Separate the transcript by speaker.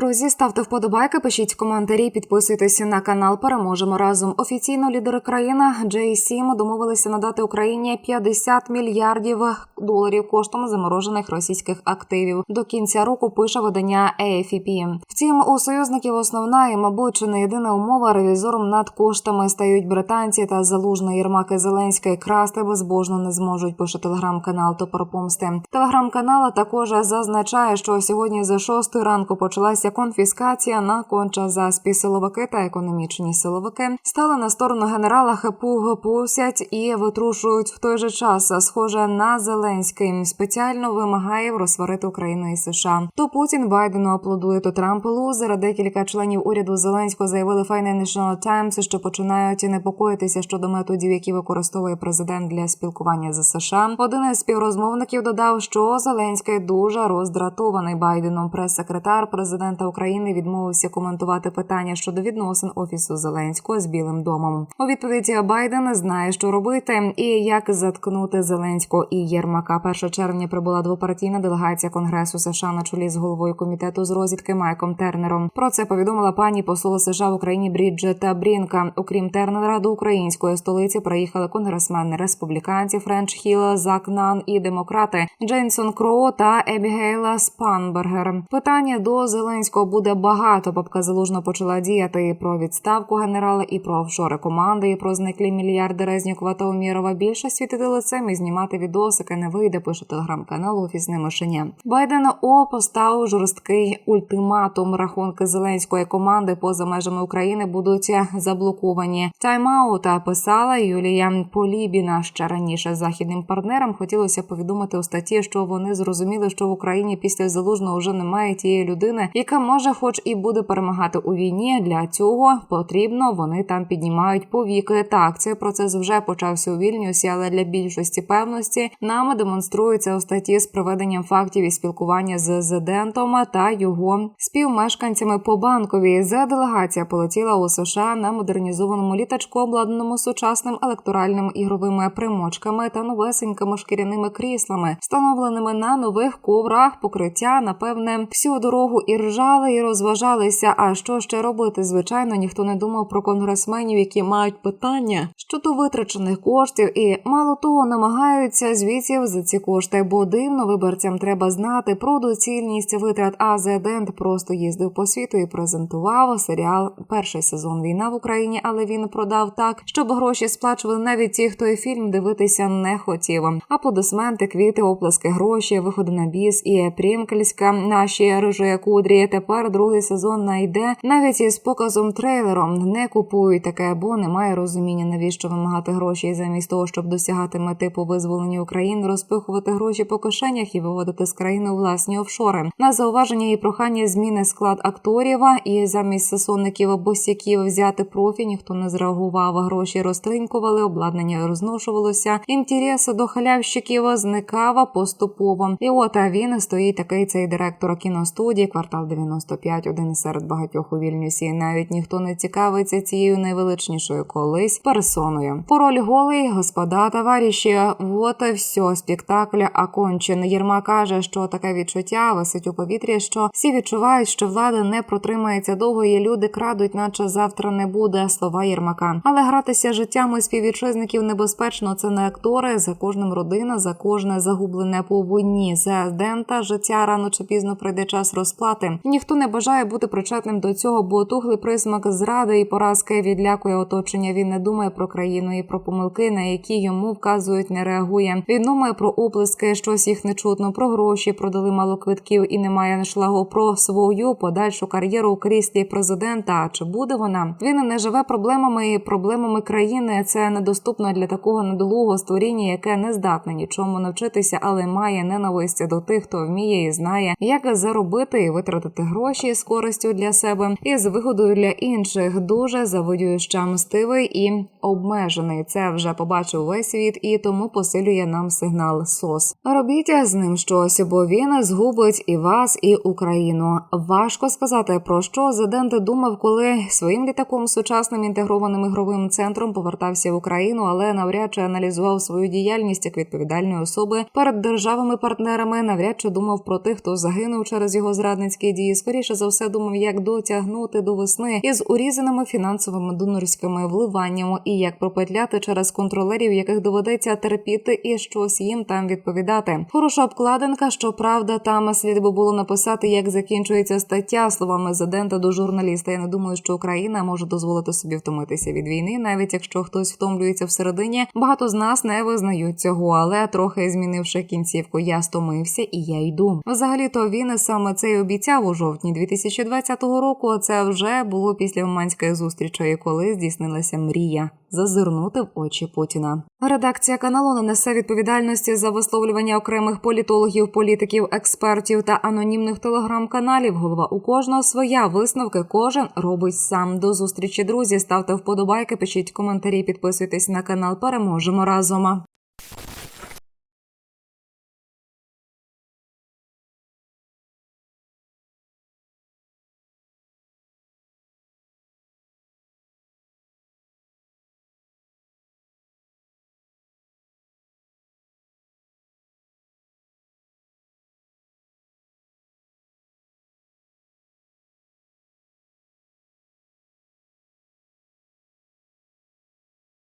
Speaker 1: Друзі, ставте вподобайки, пишіть коментарі, підписуйтесь на канал. Переможемо разом. Офіційно лідери країни J7 домовилися надати Україні 50 мільярдів доларів коштом заморожених російських активів. До кінця року пише видання AFP. Втім, у союзників основна і, мабуть, чи не єдина умова ревізором над коштами стають британці та залужний Єрмаки Зеленський красти безбожно не зможуть. Пише телеграм-канал Топор Помсти. Телеграм-канал також зазначає, що сьогодні за шостої ранку почалася конфіскація на конча заспі силовики та економічні силовики стали на сторону генерала ХПУ пусять і витрушують в той же час. Схоже на Зеленський спеціально вимагає розсварити Україну і США. То Путін Байдену аплодує, то Трамп лузер. Декілька членів уряду Зеленського заявили Financial Times, що починають непокоїтися щодо методів, які використовує президент для спілкування з США. Один із співрозмовників додав, що Зеленський дуже роздратований Байденом. Прес-секретар президента України відмовився коментувати питання щодо відносин офісу Зеленського з Білим домом. У відповіді Байден знає, що робити і як заткнути Зеленського і Єрмака. 1 червня прибула двопартійна делегація Конгресу США на чолі з головою комітету з розвідки Майком Тернером. Про це повідомила пані посол США в Україні Бріджета Брінка. Окрім Тернера, до української столиці приїхали конгресмени республіканці Френч Хіл, Зак Нан і демократи Джейнсон Кроу та Ебігейла Спанбергер. Питання до Зеленського буде багато. Бабка залужно почала діяти і про відставку генерала, і про офшори команди, і про зниклі мільярди Резнікова та Умірова. Більше світити лицем і знімати відосики не вийде. Пише телеграм-канал Офісне мишеня. Байден О поставив жорсткий ультиматум. Рахунки зеленської команди поза межами України будуть заблоковані. Тайм-аута писала Юлія Полібіна ще раніше західним партнерам. Хотілося повідомити у статті, що вони зрозуміли, що в Україні після залужного вже немає тієї людини, яка може, хоч і буде перемагати у війні. Для цього потрібно вони там піднімають повіки. Так, цей процес вже почався у Вільнюсі, але для більшості певності нами демонструється у статті з проведенням фактів і спілкування з президентом та його співмешканцями по банковій. За делегація полетіла у США на модернізованому літачку, обладнаному сучасним електоральним ігровими примочками та новесенькими шкіряними кріслами, встановленими на нових коврах покриття. Напевне, всю дорогу і ржали, і розважалися. А що ще робити? Звичайно, ніхто не думав про конгресменів, які мають питання щодо витрачених коштів, і мало того, намагаються звідси за ці кошти, бо дивно виборцям треба знати про доцільність витрат. А Зедент просто їздив по світу і презентував серіал Перший сезон війна в Україні, але він продав так, щоб гроші сплачували навіть ті, хто і фільм дивитися не хотів. Аплодисменти, квіти, оплески, гроші, виходи на біс і Прімкельська, наші рижої кудрі. Тепер другий сезон найде навіть із показом трейлером. Не купують таке, бо немає розуміння, навіщо вимагати гроші замість того, щоб досягати мети по визволенню України, розпихувати гроші по кишенях і виводити з країни власні офшори. На зауваження і прохання зміни склад акторів і замість сесонників босяків взяти профі. Ніхто не зреагував. Гроші розтринькували, обладнання розношувалося. Інтерес до халявщиків зникав поступово. І от він стоїть такий цей директор кіностудії, квартал 95, один серед багатьох у Вільнюсі. Навіть ніхто не цікавиться цією найвеличнішою колись персоною. Пороль голий, господа, товариші, вот і все, спектакль окончен. Єрма каже, що таке відчуття висить у повітрі, що всі відчувають, що влада не протримається довго, і люди крадуть, наче завтра не буде. Слова Єрмака. Але гратися життями співвітчизників небезпечно. Це не актори. За кожним родина, за кожне загублене по війні. За дента життя рано чи пізно прийде час розплати. Ніхто не бажає бути причетним до цього, бо тухлий присмак зради і поразки відлякує оточення. Він не думає про країну і про помилки, на які йому вказують, не реагує. Він думає про оплески, щось їх не чутно, про гроші, продали мало квитків і немає нашлагу про свою подальшу кар'єру у кріслі президента. А чи буде вона? Він не живе проблемами і проблемами країни. Це недоступно для такого недолугого створіння, яке не здатне нічому навчитися, але має ненависть до тих, хто вміє і знає, як заробити і витратити гроші з користю для себе і з вигодою для інших. Дуже заводююча мстивий і обмежений. Це вже побачив весь світ, і тому посилює нам сигнал СОС. Робіть з ним щось, бо він згубить і вас, і Україну. Важко сказати про що Зедент думав, коли своїм літаком сучасним інтегрованим ігровим центром повертався в Україну, але навряд чи аналізував свою діяльність як відповідальної особи перед державами-партнерами. Навряд чи думав про тих, хто загинув через його зрадницькі дії і скоріше за все думав, як дотягнути до весни із урізаними фінансовими донорськими вливаннями і як пропетляти через контролерів, яких доведеться терпіти і щось їм там відповідати. Хороша обкладинка, щоправда, там слід би було написати, як закінчується стаття словами президента до журналіста. Я не думаю, що Україна може дозволити собі втомитися від війни, навіть якщо хтось втомлюється всередині. Багато з нас не визнають цього, але трохи змінивши кінцівку, я стомився і я йду. Взагалі, то він саме це й обіцяв у жовтні 2020 року. Це вже було після Уманської зустрічі, коли здійснилася мрія зазирнути в очі Путіна. Редакція каналу не несе відповідальності за висловлювання окремих політологів, політиків, експертів та анонімних телеграм-каналів. Голова у кожного своя висновки. Кожен робить сам. До зустрічі, друзі. Ставте вподобайки, пишіть коментарі, підписуйтесь на канал. Переможемо разом.